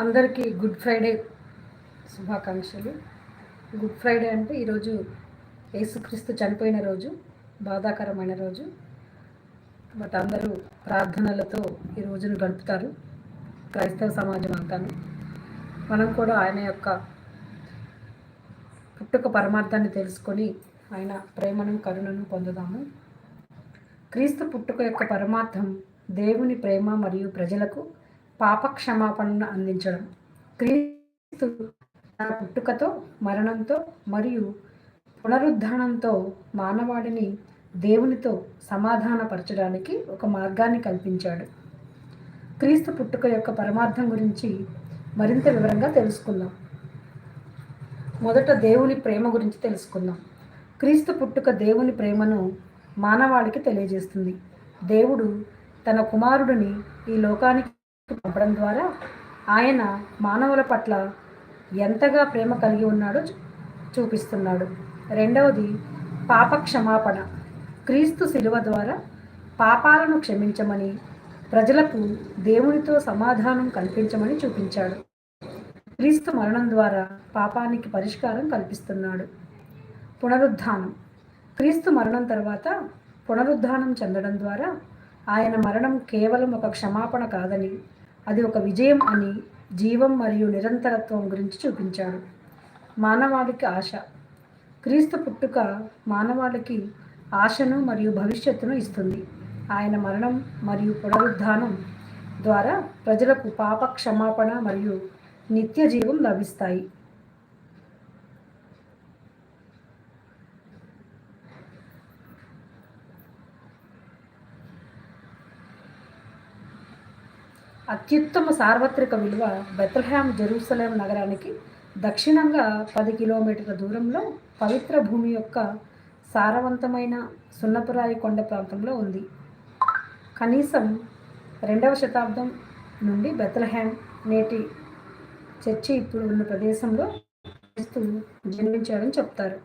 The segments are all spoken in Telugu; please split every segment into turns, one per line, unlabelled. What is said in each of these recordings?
అందరికీ గుడ్ ఫ్రైడే శుభాకాంక్షలు. గుడ్ ఫ్రైడే అంటే ఈరోజు యేసుక్రీస్తు చనిపోయిన రోజు బాధాకరమైన రోజు. బట్ అందరూ ప్రార్థనలతో ఈ రోజును గడుపుతారు. క్రైస్తవ సమాజం అంతాను. మనం కూడా ఆయన యొక్క పుట్టుక పరమార్థాన్ని తెలుసుకొని ఆయన ప్రేమను కరుణను పొందుదాము. క్రీస్తు పుట్టుక యొక్క పరమార్థం దేవుని ప్రేమ మరియు ప్రజలకు పాపక్షమాపణను అందించడం. క్రీస్తు తన పుట్టుకతో మరణంతో మరియు పునరుద్ధానంతో మానవాడిని దేవునితో సమాధానపరచడానికి ఒక మార్గాన్ని కల్పించాడు. క్రీస్తు పుట్టుక యొక్క పరమార్థం గురించి మరింత వివరంగా తెలుసుకుందాం. మొదట దేవుని ప్రేమ గురించి తెలుసుకుందాం. క్రీస్తు పుట్టుక దేవుని ప్రేమను మానవాళికి తెలియజేస్తుంది. దేవుడు తన కుమారుడిని ఈ లోకానికి పంపడం ద్వారా ఆయన మానవుల పట్ల ఎంతగా ప్రేమ కలిగి ఉన్నాడో చూపిస్తున్నాడు. రెండవది పాప క్షమాపణ క్రీస్తు శిలువ ద్వారా పాపాలను క్షమించమని ప్రజలకు దేవునితో సమాధానం కల్పించమని చూపించాడు. క్రీస్తు మరణం ద్వారా పాపానికి పరిష్కారం కల్పిస్తున్నాడు. పునరుద్ధానం. క్రీస్తు మరణం తర్వాత పునరుద్ధానం చెందడం ద్వారా ఆయన మరణం కేవలం ఒక క్షమాపణ కాదని అది ఒక విజయం అని జీవం మరియు నిరంతరత్వం గురించి చూపించాడు. మానవాళికి ఆశ. క్రీస్తు పుట్టుక మానవాళికి ఆశను మరియు భవిష్యత్తును ఇస్తుంది. ఆయన మరణం మరియు పునరుద్ధానం ద్వారా ప్రజలకు పాప క్షమాపణ మరియు నిత్య జీవం లభిస్తాయి. అత్యుత్తమ సార్వత్రిక విలువ బెత్లహాం జెరూసలేం నగరానికి దక్షిణంగా పది కిలోమీటర్ల దూరంలో పవిత్ర భూమి యొక్క సారవంతమైన సున్నపురాయి కొండ ప్రాంతంలో ఉంది. కనీసం రెండవ శతాబ్దం నుండి బెత్లహాం నేటి చర్చి ఇప్పుడు ఉన్న ప్రదేశంలో క్రీస్తు జన్మించాడని చెప్తారు.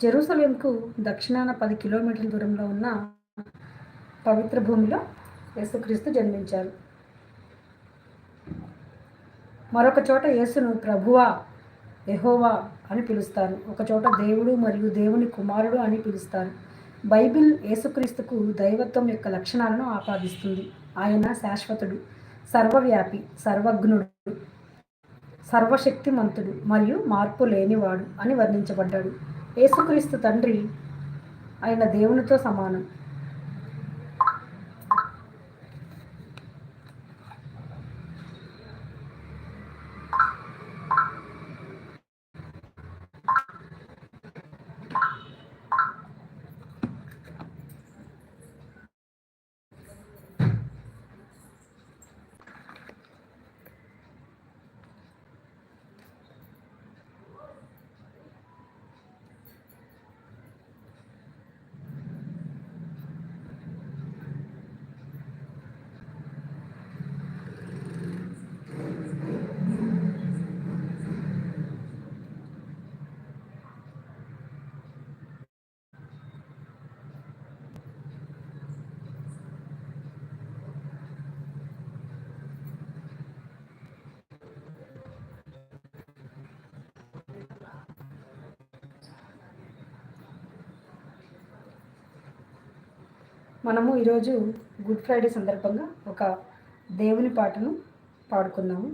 జెరూసలేంకు దక్షిణాన పది కిలోమీటర్ల దూరంలో ఉన్న పవిత్ర భూమిలో యేసుక్రీస్తు జన్మించారు. మరొక చోట యేసును ప్రభువా ఎహోవా అని పిలుస్తారు. ఒక చోట దేవుడు మరియు దేవుని కుమారుడు అని పిలుస్తారు. బైబిల్ యేసుక్రీస్తుకు దైవత్వం యొక్క లక్షణాలను ఆపాదిస్తుంది. ఆయన శాశ్వతుడు సర్వవ్యాపి సర్వజ్ఞుడు సర్వశక్తిమంతుడు మరియు మార్పు లేనివాడు అని వర్ణించబడ్డాడు. యేసుక్రీస్తు తండ్రి ఆయన దేవునితో సమానం. మనము ఈరోజు గుడ్ ఫ్రైడే సందర్భంగా ఒక దేవుని పాటను పాడుకుందాము.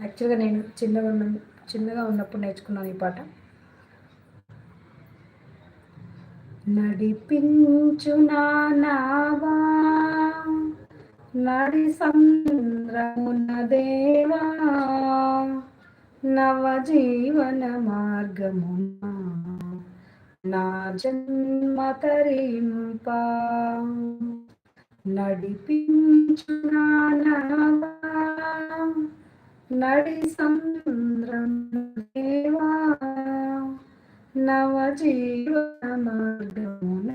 యాక్చువల్గా నేను చిన్నగా ఉన్న చిన్నగా ఉన్నప్పుడు నేర్చుకున్నాను ఈ పాట. నడిపించు నానావా నడి సంద్రమున దేవా నవజీవన మార్గమున నా జన్మ తరింప నడిపించు నడి సంద్రం దేవా నవజీవన మార్గమున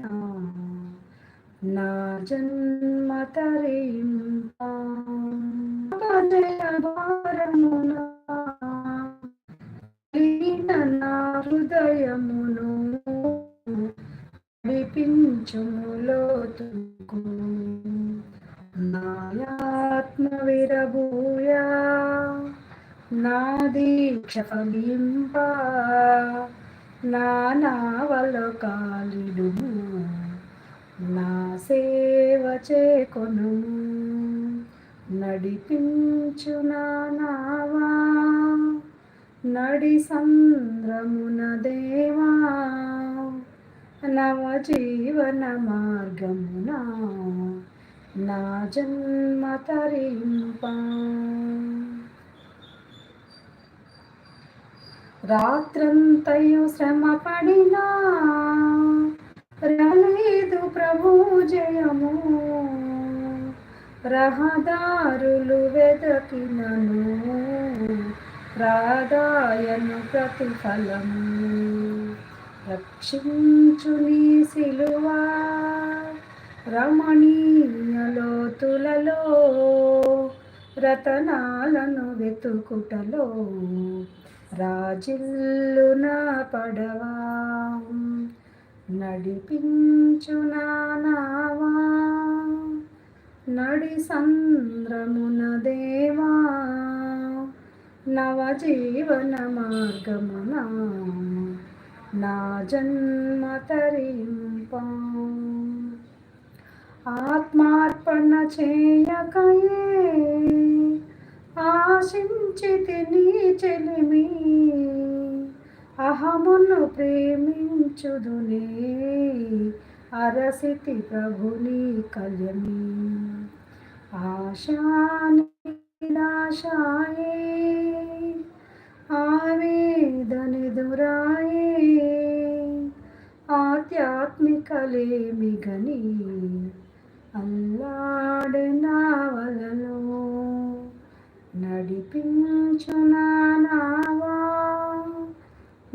నా జన్మ తరింప హృదయమును నడిపించుములోతుకు నాయాత్మ విరబూయా నా దీక్ష ఫలింప నా నావలో నా సేవ చేకొను. నడిపించు నావా నడి సంద్రమున దేవా నవ జీవన మార్గమున? నా జన్మ తరింప. రాత్రంతయు శ్రమ పడినా రాలేదు ప్రభు జయము. రహదారులు వెదకినను. ప్రాదాయను ప్రతిఫలము. రక్షించు నీ సిలువా. రమణీయలోతులలో రతనాలను వెతుకుటలో. రాజిల్లున పడవా. నడిపించు నావా. నడి సంద్రమున దేవా నవజీవన మార్గమున నా జన్మ తరింప. ఆత్మార్పణ చేయకయే ఆశించితి నీ చెలిమి అహమును ప్రేమించుదునే. అరసితి ప్రభుని కళ్యమి ఆశానిరాశాయే ఆవేదనెదురాయే ఆధ్యాత్మికలేమి గని అల్లాడే నావలలో నడిపించునావా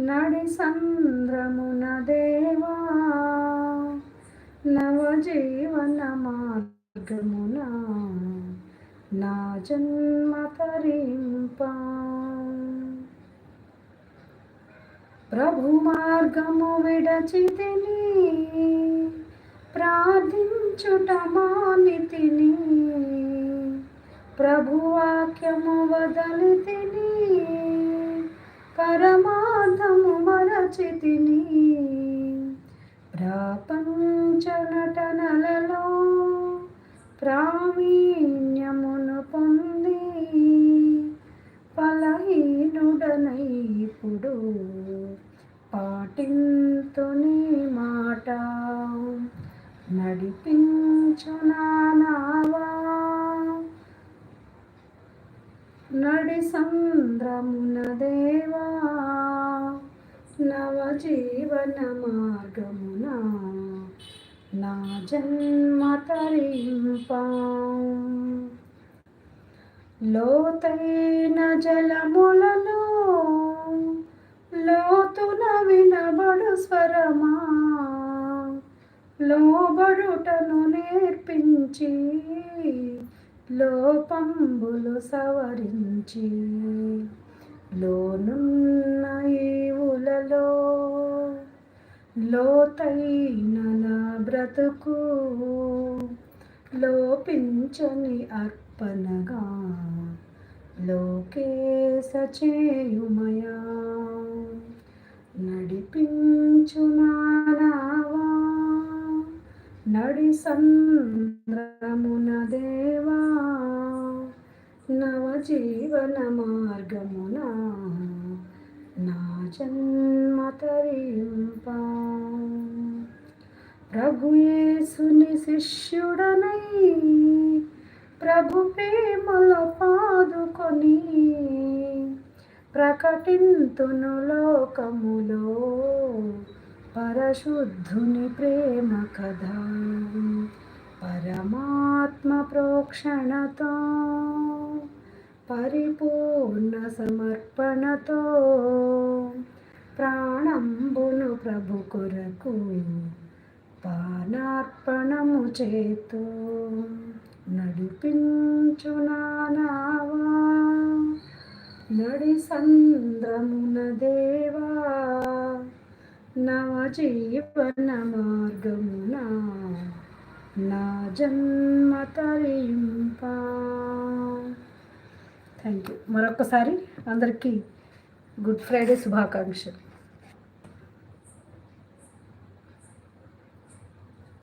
నడి సంద్రమున దేవా. జీవన మార్గమున నా జన్మ తరింప. ప్రభు మార్గము విడచితిని ప్రార్థించుట మానితిని ప్రభువాక్యము వదలితిని పరమార్థము మరచితిని ప్రా ఎప్పుడు పాటింతుని మాట నడిపించునావా నడి సంద్రమున దేవా నవజీవన మార్గమున నా జన్మ తరింపా. లోతైన జలములను లోతున వినబడు స్వరమా? లోబడుటను నేర్పించి లోపంబులు సవరించి లోనున్న ఈవులలో లోతైన నా బ్రతుకు లోపించని అర్పణగా లోకే సచేయుమయా నడిపించునావా నడి సంద్రమున దేవా. నవజీవన మార్గమున నా జన్మ తరింప. ప్రభుయేసుని శిష్యుడనై ప్రభు ప్రేమల పాదుకొని ప్రకటింతును లోకములో పరశుద్ధుని ప్రేమ కథ. పరమాత్మ ప్రోక్షణతో పరిపూర్ణ సమర్పణతో ప్రాణంబును ప్రభు కొరకు పానార్పణము చేతు నడి సంద్రమున దేవా నవ జీవన మార్గమున నా జన్మ తరింప. థ్యాంక్ యూ మరొకసారి అందరికీ గుడ్ ఫ్రైడే శుభాకాంక్షలు.